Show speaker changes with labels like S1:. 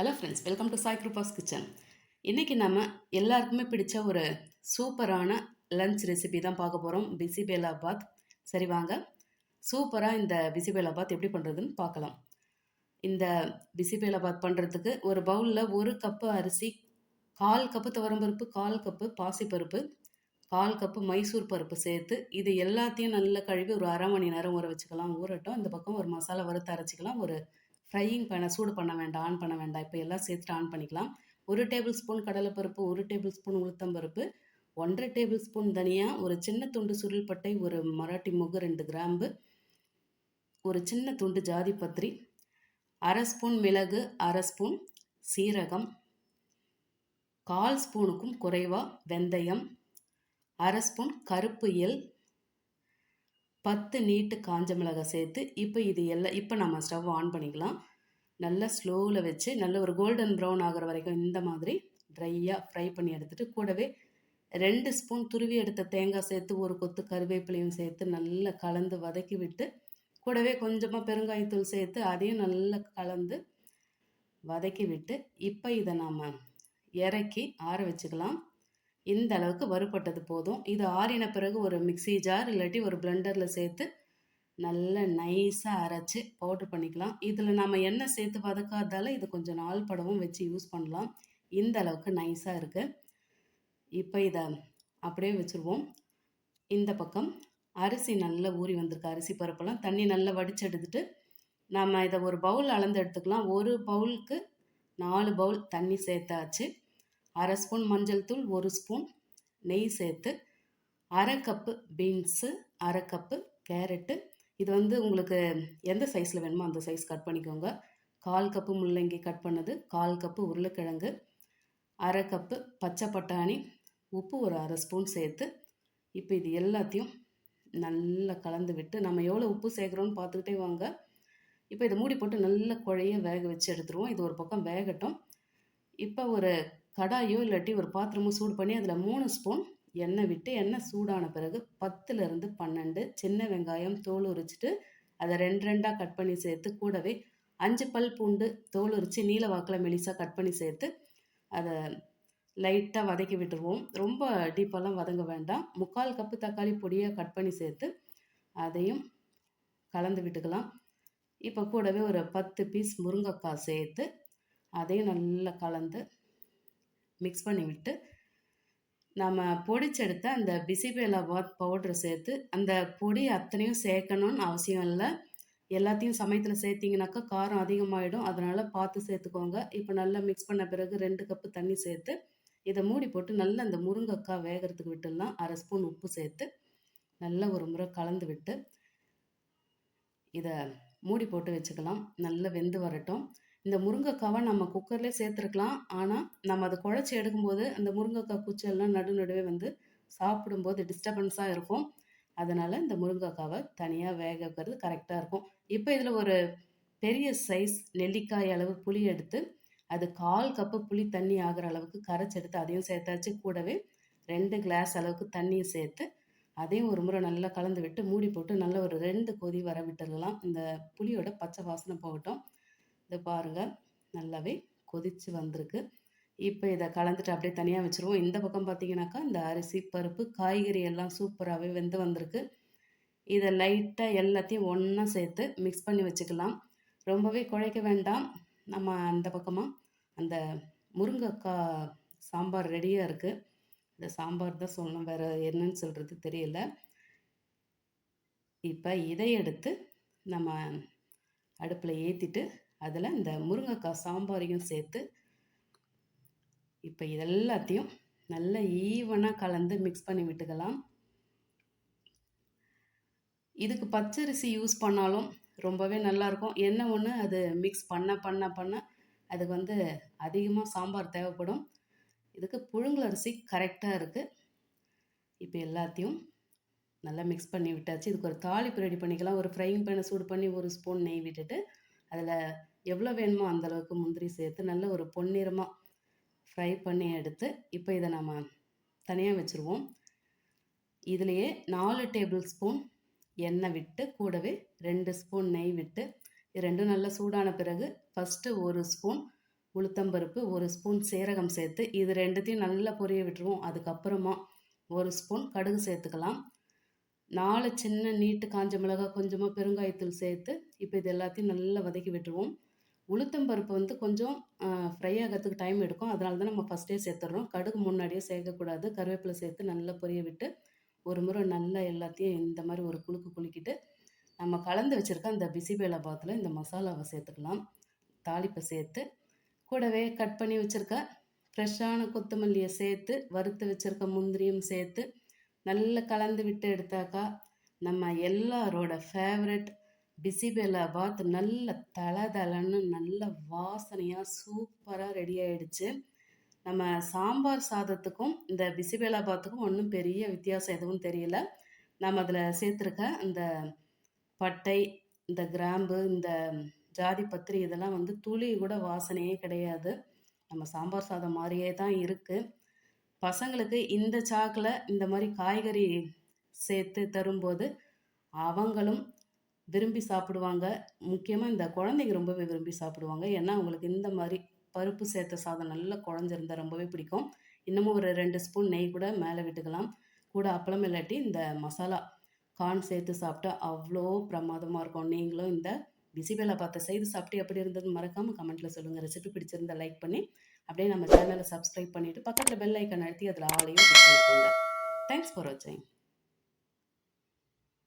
S1: Hello friends welcome to Sai Kripa's kitchen இன்றைக்கி நம்ம எல்லாருக்குமே பிடிச்ச ஒரு சூப்பரான லன்ச் ரெசிபி தான் பார்க்க போகிறோம் பிசிபேலா பாத் சரி வாங்க. சூப்பராக இந்த பிசிபேலா பாத் எப்படி பண்ணுறதுன்னு பார்க்கலாம். இந்த பிசிபேலா பாத் பண்ணுறதுக்கு ஒரு பவுலில் ஒரு கப்பு அரிசி கால் கப்பு துவரம்பருப்பு கால் கப்பு பாசிப்பருப்பு கால் கப்பு மைசூர் பருப்பு சேர்த்து இது எல்லாத்தையும் நல்லா கழுவி ஒரு அரை மணி நேரம் ஊற வச்சுக்கலாம். ஊறட்டும். இந்த பக்கம் ஒரு மசாலா வறுத்து அரைச்சிக்கலாம். ஒரு ஃப்ரையிங் பண்ண சூடு பண்ண வேண்டாம் ஆன் பண்ண வேண்டாம். இப்போ எல்லாம் சேர்த்துட்டு ஆன் பண்ணிக்கலாம். ஒரு டேபிள் ஸ்பூன் கடலைப்பருப்பு ஒரு டேபிள் ஸ்பூன் உளுத்தம்பருப்பு ஒன்றரை டேபிள் ஸ்பூன் தனியாக ஒரு சின்ன துண்டு சுருள்பட்டை ஒரு மராட்டி முகு ரெண்டு கிராம்பு ஒரு சின்ன துண்டு ஜாதி பத்திரி அரை ஸ்பூன் மிளகு அரை ஸ்பூன் சீரகம் கால் ஸ்பூனுக்கும் குறைவாக வெந்தயம் அரை ஸ்பூன் கருப்பு எல் பத்து நீட்டு காஞ்ச மிளகாய் சேர்த்து இப்போ இது எல்லாம் இப்போ நம்ம ஸ்டவ் ஆன் பண்ணிக்கலாம். நல்லா ஸ்லோவில் வச்சு நல்ல ஒரு கோல்டன் ப்ரௌன் ஆகிற வரைக்கும் இந்த மாதிரி ட்ரையாக ஃப்ரை பண்ணி எடுத்துகிட்டு கூடவே ரெண்டு ஸ்பூன் துருவி எடுத்த தேங்காய் சேர்த்து ஒரு கொத்து கருவேப்பிலையும் சேர்த்து நல்லா கலந்து வதக்கி விட்டு கூடவே கொஞ்சமாக பெருங்காயத்தூள் சேர்த்து அதையும் நல்லா கலந்து வதக்கி விட்டு இப்போ இதை நாம் இறக்கி ஆற வச்சுக்கலாம். இந்த அளவுக்கு வறுபட்டது போதும். இது ஆறின பிறகு ஒரு மிக்சி ஜார் இல்லாட்டி ஒரு பிளெண்டரில் சேர்த்து நல்லா நைஸாக அரைச்சி பவுட்ரு பண்ணிக்கலாம். இதில் நம்ம எண்ணெய் சேர்த்து வதக்காதால இது கொஞ்சம் நாள் படவும் வச்சு யூஸ் பண்ணலாம். இந்த அளவுக்கு நைஸாக இருக்குது இப்போ இதை அப்படியே வச்சுருவோம். இந்த பக்கம் அரிசி நல்லா ஊறி வந்திருக்கு. அரிசி பருப்பெல்லாம் தண்ணி நல்லா வடித்து எடுத்துட்டு நம்ம இதை ஒரு பவுல் அளந்து எடுத்துக்கலாம். ஒரு பவுலுக்கு நாலு பவுல் தண்ணி சேர்த்தாச்சு. அரை ஸ்பூன் மஞ்சள் தூள் ஒரு ஸ்பூன் நெய் சேர்த்து அரை கப்பு பீன்ஸு அரை கப்பு கேரட்டு இது வந்து உங்களுக்கு எந்த சைஸில் வேணுமோ அந்த சைஸ் கட் பண்ணிக்கோங்க. கால் கப்பு முள்ளங்கி கட் பண்ணது கால் கப்பு உருளைக்கிழங்கு அரை கப்பு பச்சை பட்டாணி உப்பு ஒரு அரை ஸ்பூன் சேர்த்து இப்போ இது எல்லாத்தையும் நல்லா கலந்து விட்டு நம்ம எவ்வளோ உப்பு சேர்க்குறோன்னு பார்த்துக்கிட்டே வாங்க. இப்போ இதை மூடி போட்டு நல்ல குழைய வேக வச்சு எடுத்துருவோம். இது ஒரு பக்கம் வேகட்டும். இப்போ ஒரு கடாயோ இல்லாட்டி ஒரு பாத்திரமோ சூடு பண்ணி அதில் மூணு ஸ்பூன் எண்ணெய் விட்டு எண்ணெய் சூடான பிறகு பத்துலேருந்து பன்னெண்டு சின்ன வெங்காயம் தோல் உரிச்சிட்டு அதை ரெண்டு ரெண்டாக கட் பண்ணி சேர்த்து கூடவே அஞ்சு பல் பூண்டு தோல் உரித்து நீல வாக்கில் மெலிசாக கட் பண்ணி சேர்த்து அதை லைட்டாக வதக்கி விட்டுருவோம். ரொம்ப டீப்பாலாம் வதங்க வேண்டாம். முக்கால் கப்பு தக்காளி பொடியாக கட் பண்ணி சேர்த்து அதையும் கலந்து விட்டுக்கலாம். இப்போ கூடவே ஒரு பத்து பீஸ் முருங்கைக்காய் சேர்த்து அதையும் நல்லா கலந்து மிக்ஸ் பண்ணி விட்டு நம்ம பொடிச்செடுத்த அந்த பிசிபேலா பாத் பவுட்ரு சேர்த்து அந்த பொடி அத்தனையும் சேர்க்கணும்னு அவசியம் இல்லை. எல்லாத்தையும் சமயத்தில் சேர்த்திங்கனாக்கா காரம் அதிகமாகிடும் அதனால் பார்த்து சேர்த்துக்கோங்க. இப்போ நல்லா மிக்ஸ் பண்ண பிறகு ரெண்டு கப்பு தண்ணி சேர்த்து இதை மூடி போட்டு நல்லா அந்த முருங்கைக்காய் வேகிறதுக்கு விட்டுடலாம். அரை ஸ்பூன் உப்பு சேர்த்து நல்லா ஒரு முறை கலந்து விட்டு இதை மூடி போட்டு வச்சுக்கலாம். நல்லா வெந்து வரட்டும். இந்த முருங்கைக்காவை நம்ம குக்கர்லேயே சேர்த்துருக்கலாம். ஆனால் நம்ம அதை குழச்சி எடுக்கும்போது அந்த முருங்கைக்காய் குச்செல்லாம் நடு நடுவே வந்து சாப்பிடும்போது டிஸ்டர்பன்ஸாக இருக்கும். அதனால் இந்த முருங்கைக்காவை தனியாக வேக வைக்கிறது கரெக்டாக இருக்கும். இப்போ இதில் ஒரு பெரிய சைஸ் நெல்லிக்காய் அளவு புளி எடுத்து அது கால் கப்பு புளி தண்ணி ஆகிற அளவுக்கு கரைச்சி எடுத்து அதையும் சேர்த்தாச்சு. கூடவே ரெண்டு கிளாஸ் அளவுக்கு தண்ணியை சேர்த்து அதையும் ஒரு முறை நல்லா கலந்து விட்டு மூடி போட்டு நல்ல ஒரு ரெண்டு கொதி வர விட்டுடலாம். இந்த புளியோட பச்சை வாசனை போகட்டும். இதை பாருங்கள் நல்லாவே கொதித்து வந்திருக்கு. இப்போ இதை கலந்துட்டு அப்படியே தனியாக வச்சுருவோம். இந்த பக்கம் பார்த்தீங்கன்னாக்கா இந்த அரிசி பருப்பு காய்கறி எல்லாம் சூப்பராகவே வெந்து வந்திருக்கு. இதை லைட்டாக எல்லாத்தையும் ஒன்றா சேர்த்து மிக்ஸ் பண்ணி வச்சுக்கலாம். ரொம்பவே குழைக்க வேண்டாம். நம்ம அந்த பக்கமாக அந்த முருங்கைக்காய் சாம்பார் ரெடியாக இருக்குது இந்த சாம்பார் தான் சொல்லணும். வேறு என்னன்னு சொல்கிறது தெரியல. இப்போ இதை எடுத்து நம்ம அடுப்பில் ஏற்றிட்டு அதில் இந்த முருங்கைக்காய் சாம்பாரையும் சேர்த்து இப்போ இதெல்லாத்தையும் நல்லா ஈவனாக கலந்து மிக்ஸ் பண்ணி விட்டுக்கலாம். இதுக்கு பச்சரிசி யூஸ் பண்ணாலும் ரொம்பவே நல்லாயிருக்கும் என்ன ஒன்று அது மிக்ஸ் பண்ண பண்ண பண்ண அதுக்கு வந்து அதிகமாக சாம்பார் தேவைப்படும். இதுக்கு புழுங்கலரிசி கரெக்டாக இருக்குது இப்போ எல்லாத்தையும் நல்லா மிக்ஸ் பண்ணி விட்டாச்சு. இதுக்கு ஒரு தாளிப்பு ரெடி பண்ணிக்கலாம். ஒரு ஃப்ரைங் பேனை சூடு பண்ணி ஒரு ஸ்பூன் நெய் விட்டுட்டு அதில் எவ்வளோ வேணுமோ அந்தளவுக்கு முந்திரி சேர்த்து நல்ல ஒரு பொன்னிறமாக ஃப்ரை பண்ணி எடுத்து இப்போ இதை நம்ம தனியாக வச்சுருவோம். இதுலேயே நாலு டேபிள் ஸ்பூன் எண்ணெய் விட்டு கூடவே ரெண்டு ஸ்பூன் நெய் விட்டு இது ரெண்டும் நல்லா சூடான பிறகு ஃபஸ்ட்டு ஒரு ஸ்பூன் உளுத்தம்பருப்பு ஒரு ஸ்பூன் சீரகம் சேர்த்து இது ரெண்டுத்தையும் நல்லா பொரிய விட்டுருவோம். அதுக்கப்புறமா ஒரு ஸ்பூன் கடுகு சேர்த்துக்கலாம். நாலு சின்ன நீட்டு காஞ்ச மிளகாய் கொஞ்சமாக பெருங்காயத்தூள் சேர்த்து இப்போ இது எல்லாத்தையும் நல்லா வதக்கி விட்டுருவோம். உளுத்தம்பருப்பு வந்து கொஞ்சம் ஃப்ரை ஆகிறதுக்கு டைம் எடுக்கும். அதனால தான் நம்ம ஃபஸ்ட்டே சேர்த்துட்றோம் கடுகு முன்னாடியே சேர்க்கக்கூடாது. கருவேப்பிலை சேர்த்து நல்லா பொரிய விட்டு ஒரு முறை நல்லா எல்லாத்தையும் இந்த மாதிரி ஒரு குலுக்கு குலுக்கிட்டு நம்ம கலந்து வச்சுருக்க அந்த பிசிபேலா பாத்தில் இந்த மசாலாவை சேர்த்துக்கலாம். தாளிப்பை சேர்த்து கூடவே கட் பண்ணி வச்சுருக்க ஃப்ரெஷ்ஷான கொத்தமல்லியை சேர்த்து வறுத்து வச்சுருக்க முந்திரியும் சேர்த்து நல்லா கலந்து விட்டு எடுத்தாக்கா நம்ம எல்லாரோட ஃபேவரட் பிசிபெல்லா பாத் நல்ல தலை தலைன்னு நல்ல வாசனையாக சூப்பராக ரெடி ஆயிடுச்சு. நம்ம சாம்பார் சாதத்துக்கும் இந்த பிசிபெல்லா பாத்துக்கும் ஒன்றும் பெரிய வித்தியாசம் எதுவும் தெரியல. நம்ம அதில் சேர்த்துருக்க இந்த பட்டை இந்த கிராம்பு இந்த ஜாதி பத்திரி இதெல்லாம் வந்து துளி கூட வாசனையே கிடையாது. நம்ம சாம்பார் சாதம் மாதிரியே தான் இருக்குது பசங்களுக்கு இந்த சாக்கில் இந்த மாதிரி காய்கறி சேர்த்து தரும்போது அவங்களும் விரும்பி சாப்பிடுவாங்க. முக்கியமாக இந்த குழந்தைங்க ரொம்பவே விரும்பி சாப்பிடுவாங்க. ஏன்னா அவங்களுக்கு இந்த மாதிரி பருப்பு சேர்த்த சாதம் நல்லா குழஞ்சிருந்தா ரொம்பவே பிடிக்கும். இன்னமும் ஒரு ரெண்டு ஸ்பூன் நெய் கூட மேலே விட்டுக்கலாம். கூட அப்பளம் இல்லாட்டி இந்த மசாலா கார்ன் சேர்த்து சாப்பிட்டா அவ்வளோ பிரமாதமாக இருக்கும். நீங்களும் இந்த பிசிபேலா பார்த்து செய்து சாப்பிட்டு எப்படி இருந்ததுன்னு மறக்காமல் கமெண்ட்டில் சொல்லுங்கள் ரெசிபி பிடிச்சிருந்தா லைக் பண்ணி அப்படியே நம்ம சேனலை சப்ஸ்கிரைப் பண்ணிவிட்டு பக்கத்தில் பெல் ஐக்கன் அழுத்தி அதில் ஆளையும் தேங்க்ஸ் ஃபார் வாட்சிங்